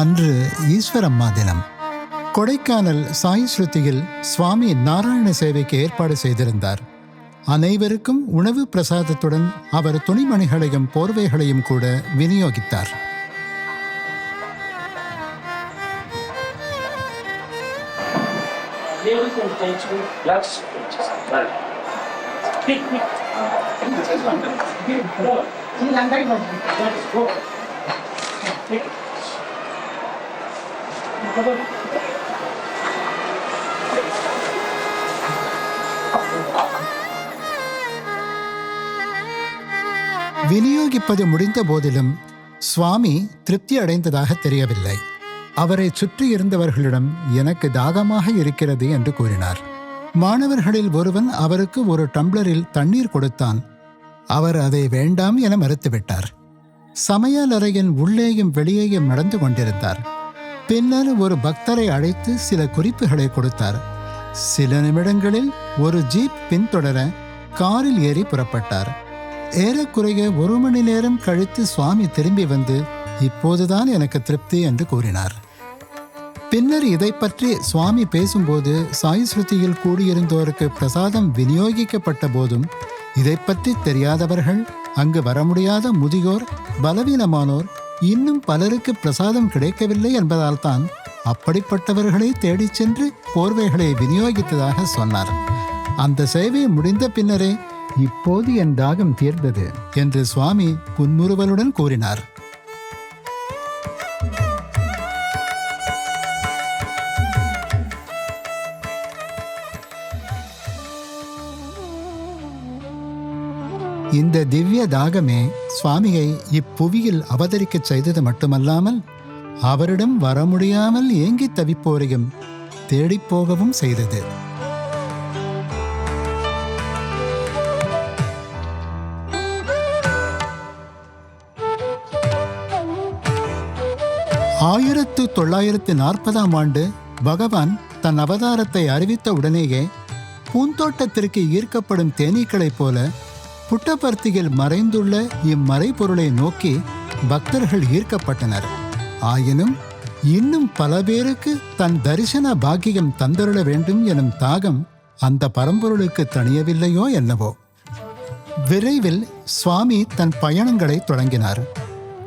அன்று ஈஸ்வரம்மா தினம். கொடைக்கானல் சாய் ஸ்ருதியில் சுவாமி நாராயண சேவைக்கு ஏற்பாடு செய்திருந்தார். அனைவருக்கும் உணவு பிரசாதத்துடன் அவர் துணிமணிகளையும் போர்வைகளையும் கூட விநியோகித்தார். Thank you. விநியோகிப்பது முடிந்த போதிலும் சுவாமி திருப்தி அடைந்ததாக தெரியவில்லை. அவரை சுற்றி இருந்தவர்களிடம் எனக்கு தாகமாக இருக்கிறது என்று கூறினார். மாணவர்களில் ஒருவன் அவருக்கு ஒரு டம்ளரில் தண்ணீர் கொடுத்தான். அவர் அதை வேண்டாம் என மறுத்துவிட்டார். சமையலறையின் உள்ளேயும் வெளியேயும் நடந்து கொண்டிருந்தார். பின்னர் ஒரு பக்தரை அழைத்து சில குறிப்புகளை கொடுத்தார். சில நிமிடங்களில் ஒரு ஜீப் பின்தொடர காரில் ஏறி புறப்பட்டார். ஏறக்குறைய ஒரு மணி நேரம் கழித்து சுவாமி திரும்பி வந்து இப்போதுதான் எனக்கு திருப்தி என்று கூறினார். பின்னர் இதை பற்றி சுவாமி பேசும்போது சாய் ஸ்ருதியில் கூடியிருந்தோருக்கு பிரசாதம் விநியோகிக்கப்பட்ட போதும் இதை பற்றி தெரியாதவர்கள் அங்கு வர முடியாத முதியோர் பலவீனமானோர் இன்னும் பலருக்கு பிரசாதம் கிடைக்கவில்லை என்பதால் தான் அப்படிப்பட்டவர்களை தேடிச் சென்று போர்வைகளை விநியோகித்ததாக சொன்னார். அந்த சேவை முடிந்த பின்னரே இப்போது என் தாகம் தீர்ந்தது என்று சுவாமி புன்முறுவலுடன் கூறினார். இந்த திவ்ய தாகமே சுவாமியை இப்புவியில் அவதரிக்கச் செய்தது மட்டுமல்லாமல் அவரிடம் வர முடியாமல் ஏங்கி தவிப்போரையும் தேடிப்போகவும் செய்தது. ஆயிரத்து தொள்ளாயிரத்து நாற்பதாம் ஆண்டு பகவான் தன் அவதாரத்தை அறிவித்த உடனேயே பூந்தோட்டத்திற்கு ஈர்க்கப்படும் தேனீக்களைப் போல புட்டபர்த்தியில் மறைந்துள்ள இம்மறைபொருளை நோக்கி பக்தர்கள் ஈர்க்கப்பட்டனர். ஆயினும் இன்னும் பல பேருக்கு தன் தரிசன பாக்கியம் தந்தருள வேண்டும் எனும் தாகம் அந்த பரம்பொருளுக்கு தணியவில்லையோ என்னவோ. விரைவில் சுவாமி தன் பயணங்களை தொடங்கினார்.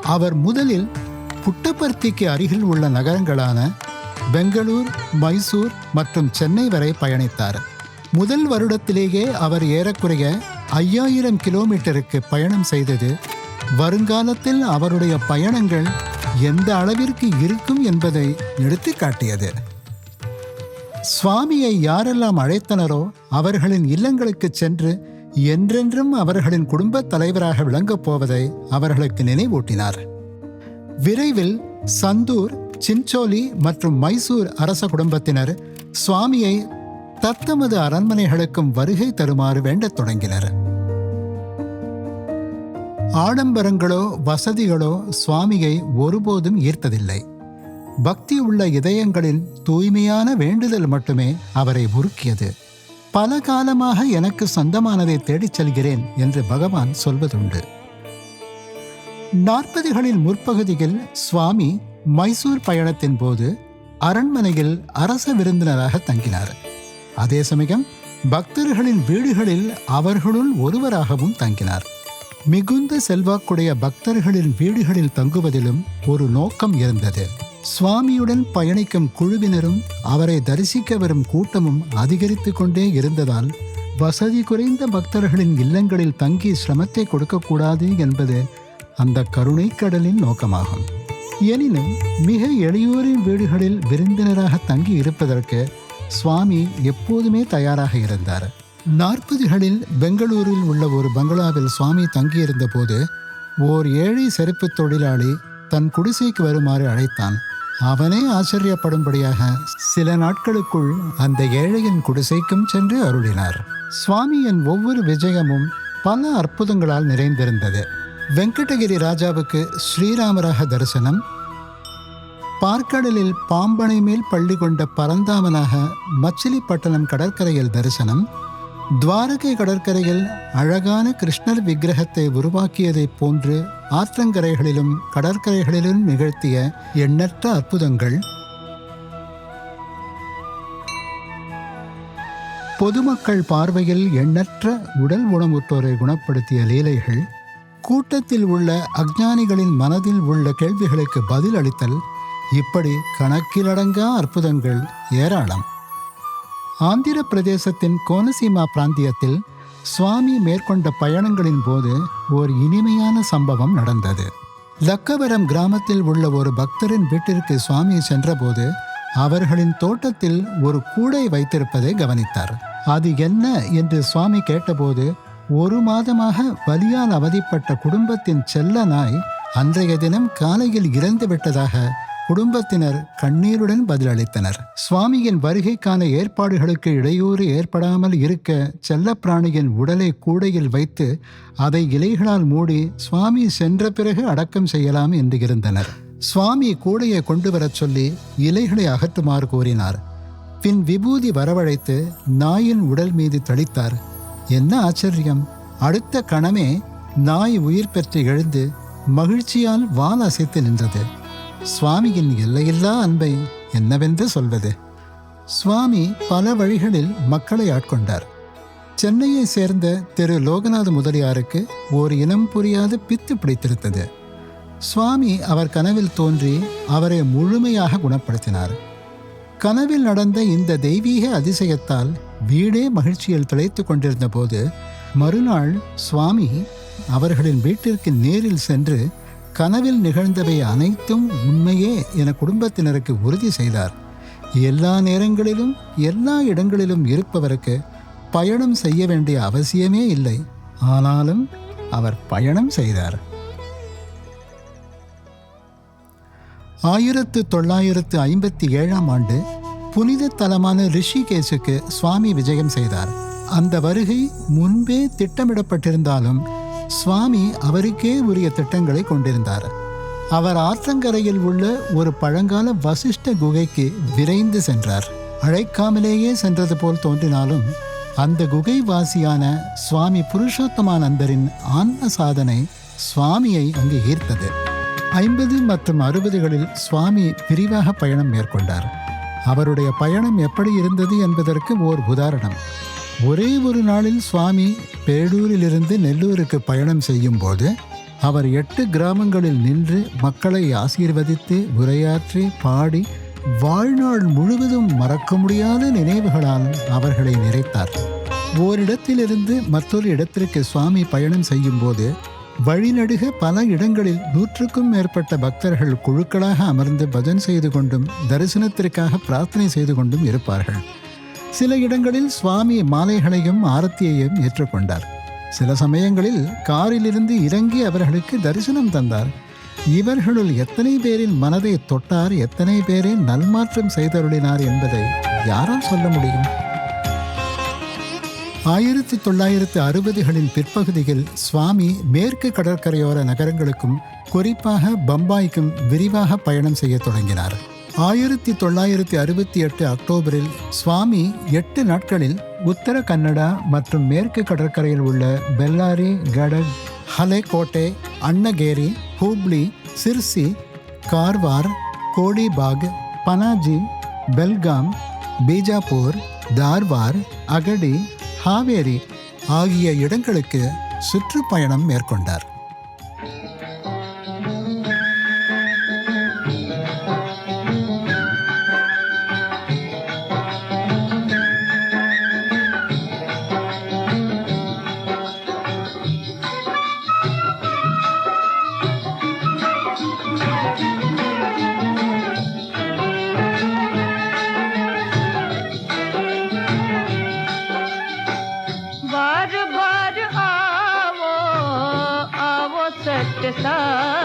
அவர் முதலில் புட்டபர்த்திக்கு அருகில் உள்ள நகரங்களான பெங்களூர் மைசூர் மற்றும் சென்னை வரை பயணித்தார். முதல் வருடத்திலேயே அவர் ஏறக்குறைய ஐயாயிரம் கிலோமீட்டருக்கு பயணம் செய்தது. வருங்காலத்தில் அவருடைய பயணங்கள் எந்த அளவிற்கு இருக்கும் என்பதை எடுத்துக்காட்டியது சுவாமியை யாரெல்லாம் அழைத்தனரோ அவர்களின் இல்லங்களுக்கு சென்று என்றென்றும் அவர்களின் குடும்பத் தலைவராக விளங்கப் போவதை அவர்களுக்கு நினைவூட்டினார். விரைவில் சந்தூர் சின்சோலி மற்றும் மைசூர் அரச குடும்பத்தினர் சுவாமியை தத்தமது அரண்மனைகளுக்கும் வருகை தருமாறு வேண்டத் தொடங்கினர். ஆடம்பரங்களோ வசதிகளோ சுவாமியை ஒருபோதும் ஈர்த்ததில்லை. பக்தி உள்ள இதயங்களின் தூய்மையான வேண்டுதல் மட்டுமே அவரை உருக்கியது. பல காலமாக எனக்கு சொந்தமானதை தேடிச் செல்கிறேன் என்று பகவான் சொல்வதுண்டு. நாற்பதுகளின் முற்பகுதியில் சுவாமி மைசூர் பயணத்தின் போது அரண்மனையில் அரச விருந்தினராக தங்கினார். அதே சமயம் பக்தர்களின் வீடுகளில் அவர்களுள் ஒருவராகவும் தங்கினார். மிகுந்த செல்வாக்குடைய பக்தர்களின் வீடுகளில் தங்குவதிலும் ஒரு நோக்கம் இருந்தது. சுவாமியுடன் பயணிக்கும் குழுவினரும் அவரை தரிசிக்க வரும் கூட்டமும் அதிகரித்து கொண்டே இருந்ததால் வசதி குறைந்த பக்தர்களின் இல்லங்களில் தங்கி சிரமத்தை கொடுக்கக்கூடாது என்பது அந்த கருணைக் கடலின் நோக்கமாகும். எனினும் மிக எளியோரின் வீடுகளில் விருந்தினராக தங்கி இருப்பதற்கு சுவாமி எப்போதுமே தயாராக இருந்தார். நாற்பதுகளில் பெங்களூரில் உள்ள ஒரு பங்களாவில் சுவாமி தங்கியிருந்த போது ஓர் ஏழை செருப்பு தொழிலாளி தன் குடிசைக்கு வருமாறு அழைத்தான். அவனே ஆச்சரியப்படும்படியாக சில நாட்களுக்குள் அந்த ஏழையின் குடிசைக்கும் சென்று அருளினார். சுவாமியின் ஒவ்வொரு விஜயமும் பல அற்புதங்களால் நிறைந்திருந்தது. வெங்கடகிரி ராஜாவுக்கு ஸ்ரீராமராக தரிசனம் பார்க்கடலில் பாம்பனை மேல் பள்ளி கொண்ட பரந்தாமனாக மச்சிலிப்பட்டணம் கடற்கரையில் தரிசனம் துவாரகை கடற்கரையில் அழகான கிருஷ்ணர் விக்கிரகத்தை உருவாக்கியதைப் போன்று ஆற்றங்கரைகளிலும் கடற்கரைகளிலும் நிகழ்த்திய எண்ணற்ற அற்புதங்கள். பொதுமக்கள் பார்வையில் எண்ணற்ற உடல் உணவுற்றோரை குணப்படுத்திய லீலைகள் கூட்டத்தில் உள்ள அக்ஞானிகளின் மனதில் உள்ள கேள்விகளுக்கு பதில் அளித்தல் இப்படி கணக்கிலடங்கா அற்புதங்கள் ஏராளம். ஆந்திர பிரதேசத்தின் கோனசீமா பிராந்தியத்தில் சுவாமி மேற்கொண்ட பயணங்களின் போது ஓர் இனிமையான சம்பவம் நடந்தது. லக்கவரம் கிராமத்தில் உள்ள ஒரு பக்தரின் வீட்டிற்கு சுவாமி சென்றபோது அவர்களின் தோட்டத்தில் ஒரு கூடை வைத்திருப்பதை கவனித்தார். அது என்ன என்று சுவாமி கேட்டபோது ஒரு மாதமாக வலியால் அவதிப்பட்ட குடும்பத்தின் செல்ல நாய் அன்றைய தினம் காலையில் இறந்து விட்டதாக குடும்பத்தினர் கண்ணீருடன் பதிலளித்தனர். சுவாமியின் வருகைக்கான ஏற்பாடுகளுக்கு இடையூறு ஏற்படாமல் இருக்க செல்லப்பிராணியின் உடலை கூடையில் வைத்து அதை இலைகளால் மூடி சுவாமி சென்ற பிறகு அடக்கம் செய்யலாம் என்று இருந்தனர். சுவாமி கூடையை கொண்டு வரச் சொல்லி இலைகளை அகற்றுமாறு கூறினார் பின் விபூதி வரவழைத்து நாயின் உடல் மீது தளித்தார். என்ன ஆச்சரியம்! அடுத்த கணமே நாய் உயிர் பெற்று எழுந்து மகிழ்ச்சியால் வால் அசைத்து நின்றது. சுவாமியின் எல்லையில்லா அன்பை என்னவென்று சொல்வது? சுவாமி பல வழிகளில் மக்களை ஆட்கொண்டார். சென்னையை சேர்ந்த திரு லோகநாத முதலியாருக்கு ஓர் இனம் புரியாத பித்து பிடித்திருந்தது. சுவாமி அவர் கனவில் தோன்றி அவரை முழுமையாக குணப்படுத்தினார். கனவில் நடந்த இந்த தெய்வீக அதிசயத்தால் வீடே மகிழ்ச்சியில் திளைத்து கொண்டிருந்த போது மறுநாள் சுவாமி அவர்களின் வீட்டிற்கு நேரில் சென்று கனவில் நிகழ்ந்தவை அனைத்தும் உண்மையே என குடும்பத்தினருக்கு உறுதி செய்தார். எல்லா நேரங்களிலும் எல்லா இடங்களிலும் இருப்பவருக்கு பயணம் செய்ய வேண்டிய அவசியமே இல்லை. ஆனாலும் அவர் பயணம் செய்தார். ஆயிரத்து தொள்ளாயிரத்து ஐம்பத்தி ஏழாம் ஆண்டு புனித தலமான ரிஷிகேஷுக்கு சுவாமி விஜயம் செய்தார். அந்த வருகை முன்பே திட்டமிடப்பட்டிருந்தாலும் சுவாமி அவருக்கே உரிய திட்டங்களை கொண்டிருந்தார். அவர் ஆற்றங்கரையில் உள்ள ஒரு பழங்கால வசிஷ்ட குகைக்கு விரைந்து சென்றார். அழைக்காமலேயே சென்றது போல் தோன்றினாலும் அந்த குகை வாசியான சுவாமி புருஷோத்தமானந்தரின் ஆன்ம சாதனை சுவாமியை அங்கு ஈர்த்தது. ஐம்பது மற்றும் அறுபதுகளில் சுவாமி விரிவாக பயணம் மேற்கொண்டார். அவருடைய பயணம் எப்படி இருந்தது என்பதற்கு ஓர் உதாரணம். ஒரே ஒரு நாளில் சுவாமி பேடூரிலிருந்து நெல்லூருக்கு பயணம் செய்யும் போது அவர் எட்டு கிராமங்களில் நின்று மக்களை ஆசீர்வதித்து உரையாற்றி பாடி வாழ்நாள் முழுவதும் மறக்க முடியாத நினைவுகளால் அவர்களை நிறைத்தார். ஓரிடத்திலிருந்து மற்றொரு இடத்திற்கு சுவாமி பயணம் செய்யும்போது வழிநடுக பல இடங்களில் நூற்றுக்கும் மேற்பட்ட பக்தர்கள் குழுக்களாக அமர்ந்து பஜன் செய்து கொண்டும் தரிசனத்திற்காக பிரார்த்தனை செய்து கொண்டும் இருப்பார்கள். சில இடங்களில் சுவாமி மாலைகளையும் ஆரத்தியையும் ஏற்றுக்கொண்டார். சில சமயங்களில் காரிலிருந்து இறங்கி அவர்களுக்கு தரிசனம் தந்தார். இவர்களுள் எத்தனை பேரின் மனதை தொட்டார் எத்தனை பேரை நல்மாற்றம் செய்தருளினார் என்பதை யாரால் சொல்ல முடியும்? ஆயிரத்தி தொள்ளாயிரத்து அறுபதுகளின் பிற்பகுதியில் சுவாமி மேற்கு கடற்கரையோர நகரங்களுக்கும் குறிப்பாக பம்பாய்க்கும் விரிவாக பயணம் செய்ய தொடங்கினார். ஆயிரத்தி தொள்ளாயிரத்தி அறுபத்தி எட்டு அக்டோபரில் சுவாமி எட்டு நாட்களில் உத்தர கன்னடா மற்றும் மேற்கு கடற்கரையில் உள்ள பெல்லாரி கடக் ஹலேகோட்டை அன்னகேரி ஹூப்ளி சிர்சி கார்வார் கோடிபாக் பனாஜி பெல்காம் பீஜாப்பூர் தார்வார் அகடி ஹாவேரி ஆகிய இடங்களுக்கு சுற்றுப்பயணம் மேற்கொண்டார். ಸಾಗಸಾ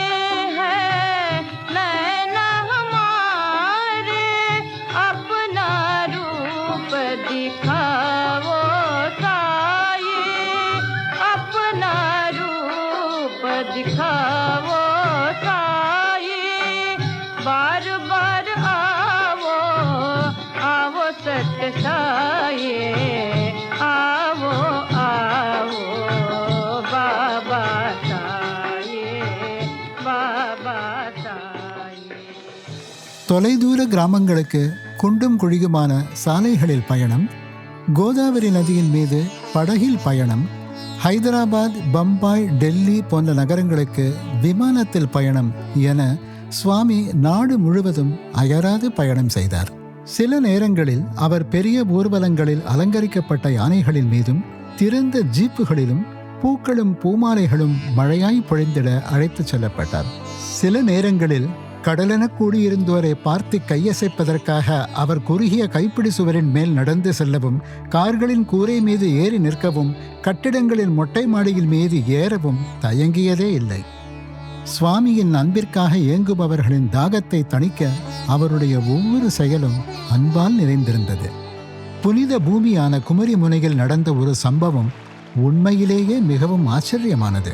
தொலைதூர கிராமங்களுக்கு குண்டும் குழியுமான சாலைகளில் பயணம் கோதாவரி நதியின் மீது படகில் பயணம் ஹைதராபாத் பம்பாய் டெல்லி போன்ற நகரங்களுக்கு விமானத்தில் பயணம் என சுவாமி நாடு முழுவதும் அயராது பயணம் செய்தார். சில நேரங்களில் அவர் பெரிய ஊர்வலங்களில் அலங்கரிக்கப்பட்ட யானைகளின் மீதும் திறந்த ஜீப்புகளிலும் பூக்களும் பூமாலைகளும் மழையாய் பொழிந்திட அழைத்துச் செல்லப்பட்டார். சில நேரங்களில் கடலென கூடியிருந்தோரை பார்த்து கையசைப்பதற்காக அவர் குறுகிய கைப்பிடி சுவரின் மேல் நடந்து செல்லவும் கார்களின் கூரை மீது ஏறி நிற்கவும் கட்டிடங்களின் மொட்டை மாடியில் மீது ஏறவும் தயங்கியதே இல்லை. சுவாமியின் அன்பிற்காக ஏங்குபவர்களின் தாகத்தை தணிக்க அவருடைய ஒவ்வொரு செயலும் அன்பால் நிறைந்திருந்தது. புனித பூமியான குமரி முனையில் நடந்த ஒரு சம்பவம் உண்மையிலேயே மிகவும் ஆச்சரியமானது.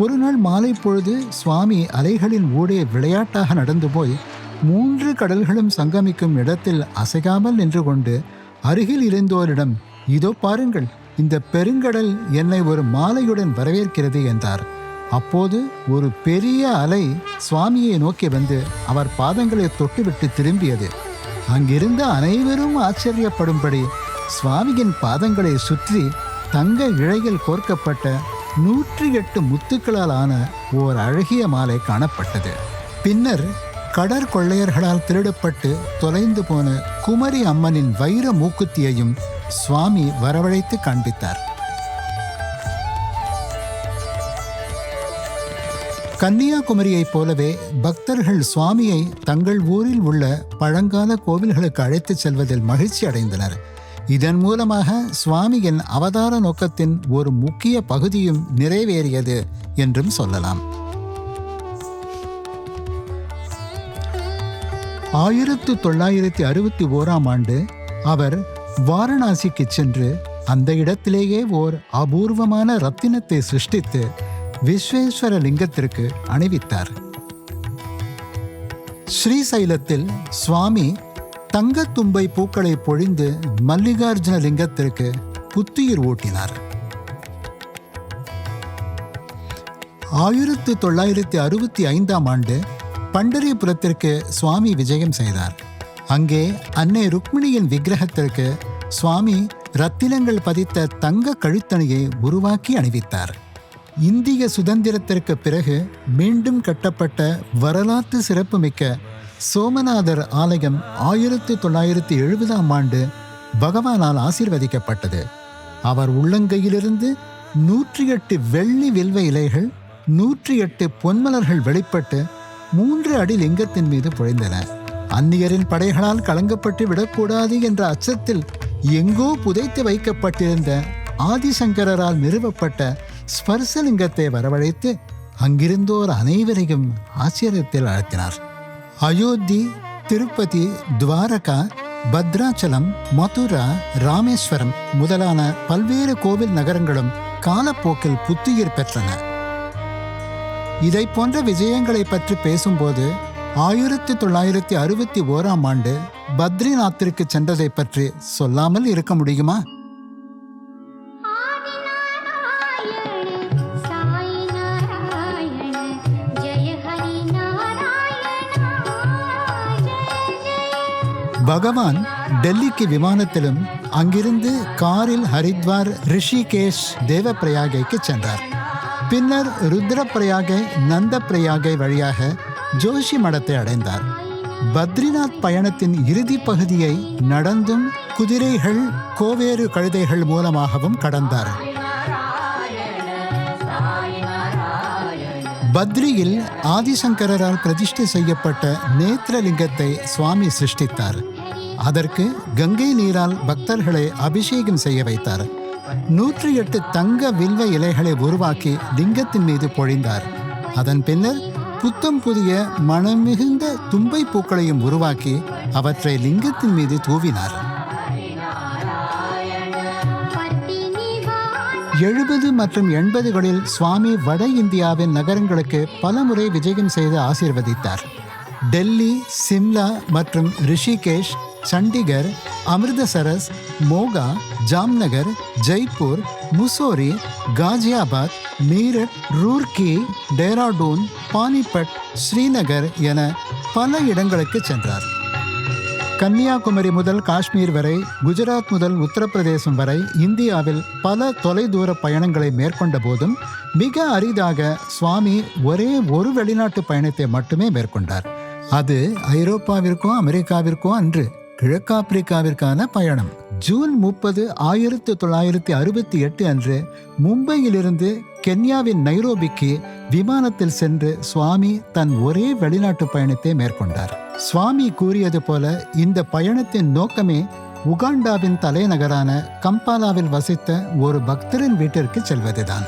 ஒரு நாள் மாலை பொழுது சுவாமி அலைகளின் ஊடே விளையாட்டாக நடந்து போய் மூன்று கடல்களும் சங்கமிக்கும் இடத்தில் அசையாமல் நின்று கொண்டு அருகில் இருந்தோரிடம் இதோ பாருங்கள் இந்த பெருங்கடல் என்னை ஒரு மாலையுடன் வரவேற்கிறது என்றார். அப்போது ஒரு பெரிய அலை சுவாமியை நோக்கி வந்து அவர் பாதங்களை தொட்டுவிட்டு திரும்பியது. அங்கிருந்த அனைவரும் ஆச்சரியப்படும்படி சுவாமியின் பாதங்களை சுற்றி தங்க இழையில் கோர்க்கப்பட்ட நூற்றி எட்டு முத்துக்களால் ஆன ஓர் அழகிய மாலை காணப்பட்டது. பின்னர் கடற்கொள்ளையர்களால் திருடப்பட்டு தொலைந்து போன குமரி அம்மனின் வைர மூக்குத்தியையும் சுவாமி வரவழைத்து காண்பித்தார். கன்னியாகுமரியைப் போலவே பக்தர்கள் சுவாமியை தங்கள் ஊரில் உள்ள பழங்கால கோவில்களுக்கு அழைத்துச் செல்வதில் மகிழ்ச்சி அடைந்தனர். இதன் மூலமாக சுவாமியின் அவதார நோக்கத்தின் ஒரு முக்கிய பகுதியும் நிறைவேறியது என்றும் சொல்லலாம். ஆயிரத்து தொள்ளாயிரத்தி அறுபத்தி ஓராம் ஆண்டு அவர் வாரணாசிக்கு சென்று அந்த இடத்திலேயே ஓர் அபூர்வமான ரத்தினத்தை சிருஷ்டித்து விஸ்வேஸ்வர லிங்கத்திற்கு அணிவித்தார். ஸ்ரீசைலத்தில் சுவாமி தங்கத்தும்பை பூக்களை பொழிந்து மல்லிகார்ஜுன லிங்கத்திற்கு புத்துயிர் ஊட்டினார். ஆயிரத்து தொள்ளாயிரத்தி அறுபத்தி ஐந்தாம் ஆண்டு பண்டரிபுரத்திற்கு சுவாமி விஜயம் செய்தார். அங்கே அன்னை ருக்மிணியின் விக்கிரகத்திற்கு சுவாமி ரத்தினங்கள் பதித்த தங்க கழுத்தணியை உருவாக்கி அணிவித்தார். இந்திய சுதந்திரத்திற்கு பிறகு மீண்டும் கட்டப்பட்ட வரலாற்று சிறப்புமிக்க சோமநாதர் ஆலயம் ஆயிரத்தி தொள்ளாயிரத்தி எழுபதாம் ஆண்டு பகவானால் ஆசீர்வதிக்கப்பட்டது. அவர் உள்ளங்கையிலிருந்து நூற்றி எட்டு வெள்ளி வில்வ இலைகள் நூற்றி எட்டு பொன்மலர்கள் வெளிப்பட்டு மூன்று அடி லிங்கத்தின் மீது புழைந்தன. அந்நியரின் படைகளால் கலங்கப்பட்டு விடக்கூடாது என்ற அச்சத்தில் எங்கோ புதைத்து வைக்கப்பட்டிருந்த ஆதிசங்கரால் நிறுவப்பட்ட ஸ்பர்சலிங்கத்தை வரவழைத்து அங்கிருந்தோர் அனைவரையும் ஆச்சரியத்தில் அழுத்தினார். அயோத்தி திருப்பதி துவாரகா பத்ராச்சலம் மதுரா ராமேஸ்வரம் முதலான பல்வேறு கோவில் நகரங்களும் காலப்போக்கில் புத்துயிர் பெற்றன. இதை போன்ற விஜயங்களை பற்றி பேசும்போது ஆயிரத்தி தொள்ளாயிரத்தி அறுபத்தி ஓராம் ஆண்டு பத்ரிநாத்திற்கு சென்றதை பற்றி சொல்லாமல் இருக்க முடியுமா? பகவான் டெல்லிக்கு விமானத்திலும் அங்கிருந்து காரில் ஹரித்வார் ரிஷிகேஷ் தேவப்பிரயாகைக்கு சென்றார். பின்னர் ருத்ரப்பிரயாகை நந்தப்பிரயாகை வழியாக ஜோஷி மடத்தை அடைந்தார். பத்ரிநாத் பயணத்தின் இறுதி பகுதியை நடந்தும் குதிரைகள் கோவேறு கழுதைகள் மூலமாகவும் கடந்தார். பத்ரியில் ஆதிசங்கரால் பிரதிஷ்டை செய்யப்பட்ட நேத்திரலிங்கத்தை சுவாமி சிருஷ்டித்தார். அதற்கு கங்கை நீரால் பக்தர்களை அபிஷேகம் செய்ய வைத்தார். நூற்றி எட்டு தங்க வில்வ இலைகளை உருவாக்கி லிங்கத்தின் மீது பொழிந்தார். அதன் பின்னர் புத்தம் புதிய மனம் மிகுந்த தும்பை பூக்களையும் உருவாக்கி அவற்றை லிங்கத்தின் மீது தூவினார். எழுபது மற்றும் எண்பதுகளில் சுவாமி வட இந்தியாவின் நகரங்களுக்கு பலமுறை விஜயம் செய்து ஆசீர்வதித்தார். டெல்லி சிம்லா மற்றும் ரிஷிகேஷ் சண்டிகர் அமிர்தசரஸ் மோகா ஜாம்நகர் ஜெய்ப்பூர் முசோரி காஜியாபாத் மீரட் ரூர்கி டேராடூன் பானிபட் ஸ்ரீநகர் என பல இடங்களுக்கு சென்றார். கன்னியாகுமரி முதல் காஷ்மீர் வரை குஜராத் முதல் உத்தரப்பிரதேசம் வரை இந்தியாவில் பல தொலைதூர பயணங்களை மேற்கொண்ட போதும் மிக அரிதாக சுவாமி ஒரே ஒரு வெளிநாட்டு பயணத்தை மட்டுமே மேற்கொண்டார். அது ஐரோப்பாவிற்கோ அமெரிக்காவிற்கோ அன்று கிழக்காப்பிரிக்காவிற்கான பயணம். ஜூன் முப்பது ஆயிரத்தி தொள்ளாயிரத்தி அறுபத்தி எட்டு அன்று மும்பையிலிருந்து கென்யாவின் நைரோபிக்கு விமானத்தில் சென்று சுவாமி தன் ஒரே வெளிநாட்டு பயணத்தை மேற்கொண்டார். சுவாமி கூறியது போல இந்த பயணத்தின் நோக்கமே உகாண்டாவின் தலைநகரான கம்பாலாவில் வசித்த ஒரு பக்தரின் வீட்டிற்கு செல்வதுதான்.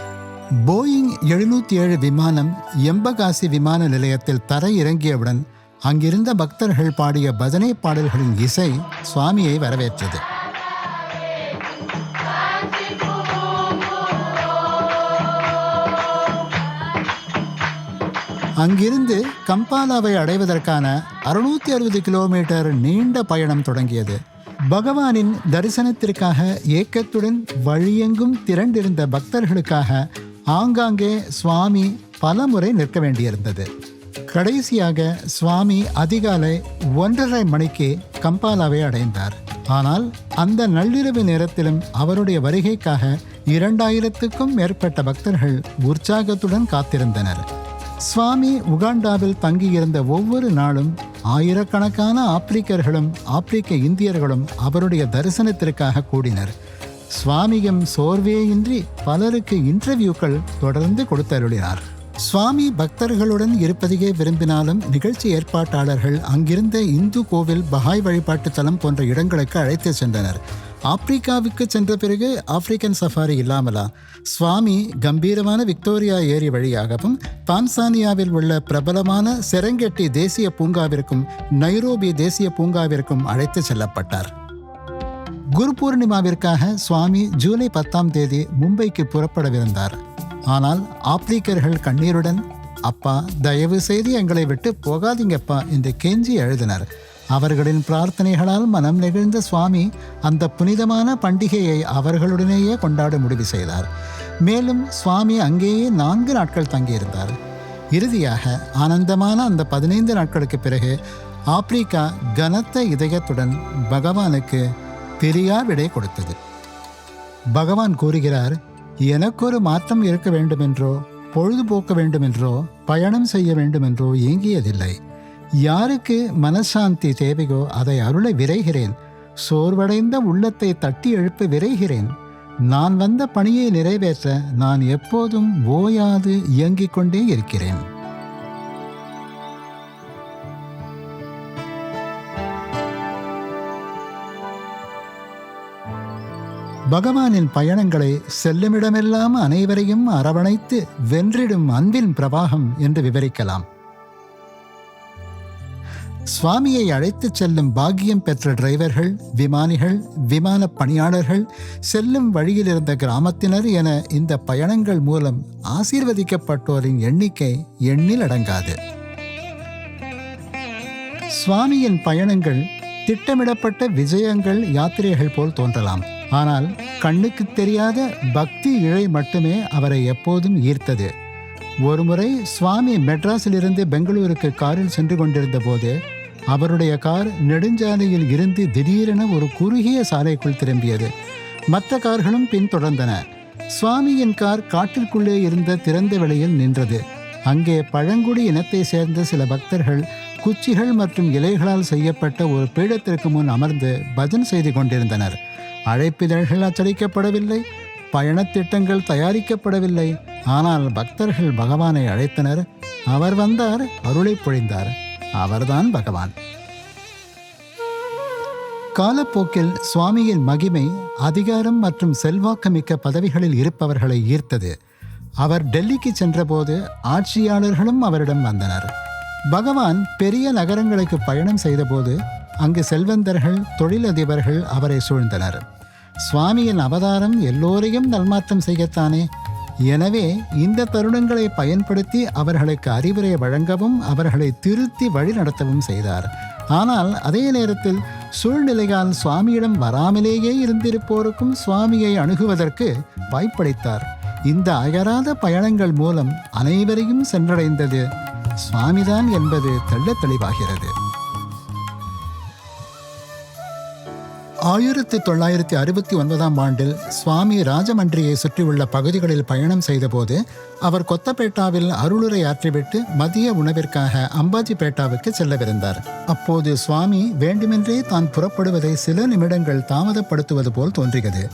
போயிங் எழுநூத்தி ஏழு விமானம் எம்பகாசி விமான நிலையத்தில் தரையிறங்கியவுடன் அங்கிருந்த பக்தர்கள் பாடிய பஜனை பாடல்களின் இசை சுவாமியை வரவேற்றது. அங்கிருந்து கம்பாலாவை அடைவதற்கான அறுநூத்தி அறுபது கிலோமீட்டர் நீண்ட பயணம் தொடங்கியது. பகவானின் தரிசனத்திற்காக ஏக்கத்துடன் வழியெங்கும் திரண்டிருந்த பக்தர்களுக்காக ஆங்காங்கே சுவாமி பலமுறை நிற்க வேண்டியிருந்தது. கடைசியாக சுவாமி அதிகாலை ஒன்றரை மணிக்கு கம்பாலாவை அடைந்தார். ஆனால் அந்த நள்ளிரவு நேரத்திலும் அவருடைய வருகைக்காக இரண்டாயிரத்துக்கும் மேற்பட்ட பக்தர்கள் உற்சாகத்துடன் காத்திருந்தனர். சுவாமி உகாண்டாவில் தங்கியிருந்த ஒவ்வொரு நாளும் ஆயிரக்கணக்கான ஆப்பிரிக்கர்களும் ஆப்பிரிக்க இந்தியர்களும் அவருடைய தரிசனத்திற்காக கூடினர். சுவாமியும் சோர்வேயின்றி பலருக்கு இன்டர்வியூக்கள் தொடர்ந்து கொடுத்தருளினார். சுவாமி பக்தர்களுடன் இருப்பதையே விரும்பினாலும் நிகழ்ச்சி ஏற்பாட்டாளர்கள் அங்கிருந்த இந்து கோவில் பஹாய் வழிபாட்டு தலம் போன்ற இடங்களுக்கு அழைத்து சென்றனர். ஆப்பிரிக்காவுக்கு சென்ற பிறகு ஆப்பிரிக்கன் சஃபாரி இல்லாமலா? சுவாமி கம்பீரமான விக்டோரியா ஏரி வழியாகவும் தான்சானியாவில் உள்ள பிரபலமான செரங்கெட்டி தேசிய பூங்காவிற்கும் நைரோபி தேசிய பூங்காவிற்கும் அழைத்து செல்லப்பட்டார். குரு பூர்ணிமாவிற்காக சுவாமி ஜூலை பத்தாம் தேதி மும்பைக்கு புறப்படவிருந்தார். ஆனால் ஆப்பிரிக்கர்கள் கண்ணீருடன் அப்பா தயவு செய்து எங்களை விட்டு போகாதீங்கப்பா என்று கெஞ்சி எழுதினர் அவர்களின் பிரார்த்தனைகளால் மனம் நெகிழ்ந்த சுவாமி அந்த புனிதமான பண்டிகையை அவர்களுடனேயே கொண்டாட முடிவு செய்தார். மேலும் சுவாமி அங்கேயே நான்கு நாட்கள் தங்கியிருந்தார். இறுதியாக ஆனந்தமான அந்த பதினைந்து நாட்களுக்கு பிறகு ஆப்பிரிக்கா கனத்த இதயத்துடன் பகவானுக்கு பெரியார் விடை கொடுத்தது. பகவான் கூறுகிறார் எனக்கொரு மாற்றம் இருக்க வேண்டுமென்றோ பொழுதுபோக்க வேண்டுமென்றோ பயணம் செய்ய வேண்டுமென்றோ ஏங்கியதில்லை. யாருக்கு மனசாந்தி தேவையோ அதை அருள விரைகிறேன். சோர்வடைந்த உள்ளத்தை தட்டி எழுப்ப விரைகிறேன். நான் வந்த பணியை நிறைவேற்ற நான் எப்போதும் ஓயாது இயங்கிக் கொண்டே இருக்கிறேன். பகவானின் பயணங்களை செல்லுமிடமெல்லாம் அனைவரையும் அரவணைத்து வென்றிடும் அன்பின் பிரவாகம் என்று விவரிக்கலாம். சுவாமியை அழைத்துச் செல்லும் பாக்கியம் பெற்ற டிரைவர்கள் விமானிகள் விமான பணியாளர்கள் செல்லும் வழியில் இருந்த கிராமத்தினர் என இந்த பயணங்கள் மூலம் ஆசீர்வதிக்கப்பட்டோரின் எண்ணிக்கை எண்ணில் அடங்காது. சுவாமியின் பயணங்கள் திட்டமிடப்பட்ட விஜயங்கள் யாத்திரைகள் போல் தோன்றலாம். ஆனால் கண்ணுக்கு தெரியாத பக்தி இழை மட்டுமே அவரை எப்போதும் ஈர்த்தது. ஒருமுறை சுவாமி மெட்ராஸிலிருந்து பெங்களூருக்கு காரில் சென்று கொண்டிருந்த போது அவருடைய கார் நெடுஞ்சாலையில் இருந்து திடீரென ஒரு குறுகிய சாலைக்குள் திரும்பியது. மற்ற கார்களும் பின்தொடர்ந்தன. சுவாமியின் கார் காட்டிற்குள்ளே இருந்த திறந்த வெளியில் நின்றது. அங்கே பழங்குடி இனத்தை சேர்ந்த சில பக்தர்கள் குச்சிகள் மற்றும் இலைகளால் செய்யப்பட்ட ஒரு பீடத்திற்கு முன் அமர்ந்து பஜன் செய்து கொண்டிருந்தனர். அழைப்பிதழ்கள் அச்சடிக்கப்படவில்லை பயணத் திட்டங்கள் தயாரிக்கப்படவில்லை. ஆனால் பக்தர்கள் பகவானை அழைத்தனர். அவர் வந்தார் அருளை பொழிந்தார். அவர்தான் பகவான். காலப்போக்கில் சுவாமியின் மகிமை அதிகாரம் மற்றும் செல்வாக்குமிக்க பதவிகளில் இருப்பவர்களை ஈர்த்தது. அவர் டெல்லிக்கு சென்றபோது ஆட்சியாளர்களும் அவரிடம் வந்தனர். பகவான் பெரிய நகரங்களுக்கு பயணம் செய்தபோது அங்கு செல்வந்தர்கள் தொழிலதிபர்கள் அவரை சூழ்ந்தனர். சுவாமியின் அவதாரம் எல்லோரையும் நல்மாற்றம் செய்யத்தானே? எனவே இந்த தருணங்களை பயன்படுத்தி அவர்களுக்கு அறிவுரை வழங்கவும் அவர்களை திருத்தி வழிநடத்தவும் செய்தார். ஆனால் அதே நேரத்தில் சூழ்நிலையால் சுவாமியிடம் வராமலேயே இருந்திருப்போருக்கும் சுவாமியை அணுகுவதற்கு வாய்ப்பளித்தார். இந்த அயராத பயணங்கள் மூலம் அனைவரையும் சென்றடைந்தது. சுவாமிதான் என்பது தெள்ள தெளிவாகிறது. ஆயிரத்தி தொள்ளாயிரத்தி அறுபத்தி ஒன்பதாம் ஆண்டில் சுவாமி ராஜமன்றியை சுற்றியுள்ள பகுதிகளில் பயணம் செய்தபோது அவர் கொத்தப்பேட்டாவில் அருளுரை ஆற்றிவிட்டு மதிய உணவிற்காக அம்பாஜிபேட்டாவுக்கு செல்லவிருந்தார். அப்போது சுவாமி வேண்டுமென்றே தான் புறப்படுவதை சில நிமிடங்கள் தாமதப்படுத்துவது போல் தோன்றியது.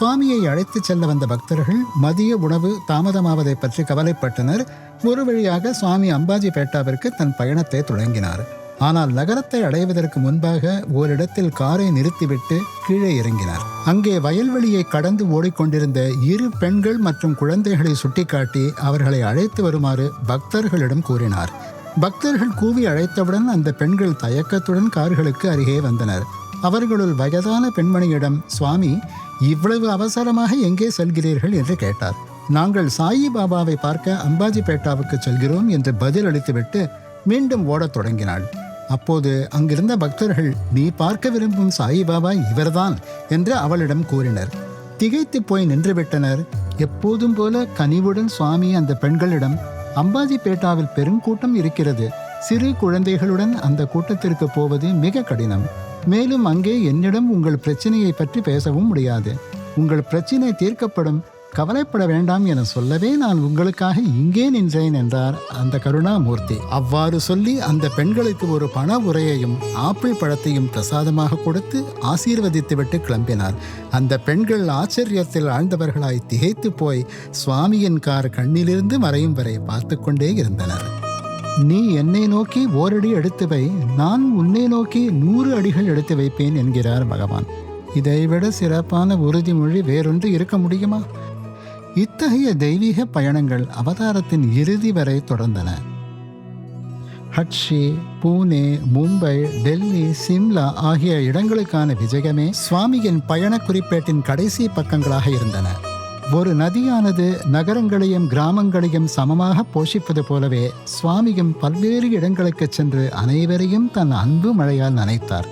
சுவாமியை அழைத்துச் செல்ல வந்த பக்தர்கள் மதிய உணவு தாமதமாவதை பற்றி கவலைப்பட்டனர். ஒரு வழியாக சுவாமி அம்பாஜிபேட்டாவிற்கு தன் பயணத்தை தொடங்கினார். ஆனால் நகரத்தை அடைவதற்கு முன்பாக ஓரிடத்தில் காரை நிறுத்திவிட்டு கீழே இறங்கினார். அங்கே வயல்வெளியை கடந்து ஓடிக்கொண்டிருந்த இரு பெண்கள் மற்றும் குழந்தைகளை சுட்டிக்காட்டி அவர்களை அழைத்து வருமாறு பக்தர்களிடம் கூறினார். பக்தர்கள் கூவி அழைத்தவுடன் அந்த பெண்கள் தயக்கத்துடன் கார்களுக்கு அருகே வந்தனர். அவர்களுள் வயதான பெண்மணியிடம் சுவாமி இவ்வளவு அவசரமாக எங்கே செல்கிறீர்கள்? என்று கேட்டார். நாங்கள் சாயி பாபாவை பார்க்க அம்பாஜிபேட்டாவுக்கு செல்கிறோம் என்று பதில் அளித்துவிட்டு மீண்டும் ஓடத் தொடங்கினாள். அப்போது அங்கிருந்த பக்தர்கள் நீ பார்க்க விரும்பும் சாயிபாபா இவர்தான் என்று அவளிடம் கூறினர். திகைத்து போய் நின்றுவிட்டனர். எப்போதும் போல கனிவுடன் சுவாமி அந்த பெண்களிடம் அம்பாஜிபேட்டாவில் பெருங்கூட்டம் இருக்கிறது. சிறு குழந்தைகளுடன் அந்த கூட்டத்திற்கு போவது மிக கடினம். மேலும் அங்கே என்னிடம் உங்கள் பிரச்சனையை பற்றி பேசவும் முடியாது. உங்கள் பிரச்சினை தீர்க்கப்படும். கவலைப்பட வேண்டாம் என சொல்லவே நான் உங்களுக்காக இங்கே நின்றேன் என்றார் அந்த கருணாமூர்த்தி. அவ்வாறு சொல்லி அந்த பெண்களுக்கு ஒரு பண உரையையும் ஆப்பிள் பழத்தையும் பிரசாதமாக கொடுத்து ஆசீர்வதித்துவிட்டு கிளம்பினார். அந்த பெண்கள் ஆச்சரியத்தில் ஆழ்ந்தவர்களாய் திகைத்து போய் சுவாமியின் கார் கண்ணிலிருந்து மறையும் வரை பார்த்து கொண்டே இருந்தனர். நீ என்னை நோக்கி ஓரடி எடுத்து வை நான் உன்னை நோக்கி நூறு அடிகள் எடுத்து வைப்பேன் என்கிறார் பகவான். இதைவிட சிறப்பான உறுதிமொழி வேறொன்று இருக்க முடியுமா? இத்தகைய தெய்வீக பயணங்கள் அவதாரத்தின் இறுதி வரை தொடர்ந்தன. ஹட்ஷி பூனே மும்பை டெல்லி சிம்லா ஆகிய இடங்களுக்கான விஜயமே சுவாமியின் பயண குறிப்பேட்டின் கடைசி பக்கங்களாக இருந்தன. ஒரு நதியானது நகரங்களையும் கிராமங்களையும் சமமாக போஷிப்பது போலவே சுவாமியும் பல்வேறு இடங்களுக்கு சென்று அனைவரையும் தன் அன்பு மழையால் நனைத்தார்.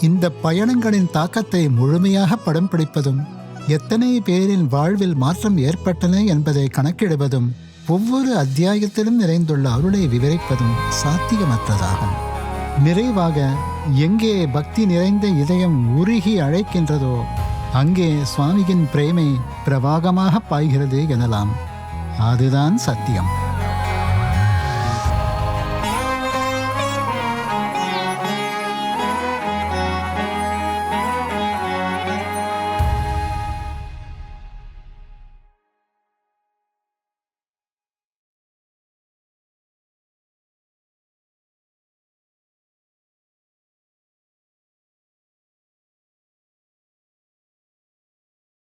இந்த பயணங்களின் தாக்கத்தை முழுமையாக படம் பிடிப்பதும் எத்தனை பேரின் வாழ்வில் மாற்றம் ஏற்பட்டன என்பதை கணக்கிடுவதும் ஒவ்வொரு அத்தியாயத்திலும் நிறைந்துள்ள அருளை விவரிப்பதும் சாத்தியமற்றதாகும். நிறைவாக எங்கே பக்தி நிறைந்த இதயம் உருகி அழைக்கின்றதோ அங்கே சுவாமியின் பிரேமை பிரவாகமாக பாய்கிறது எனலாம். அதுதான் சத்தியம்.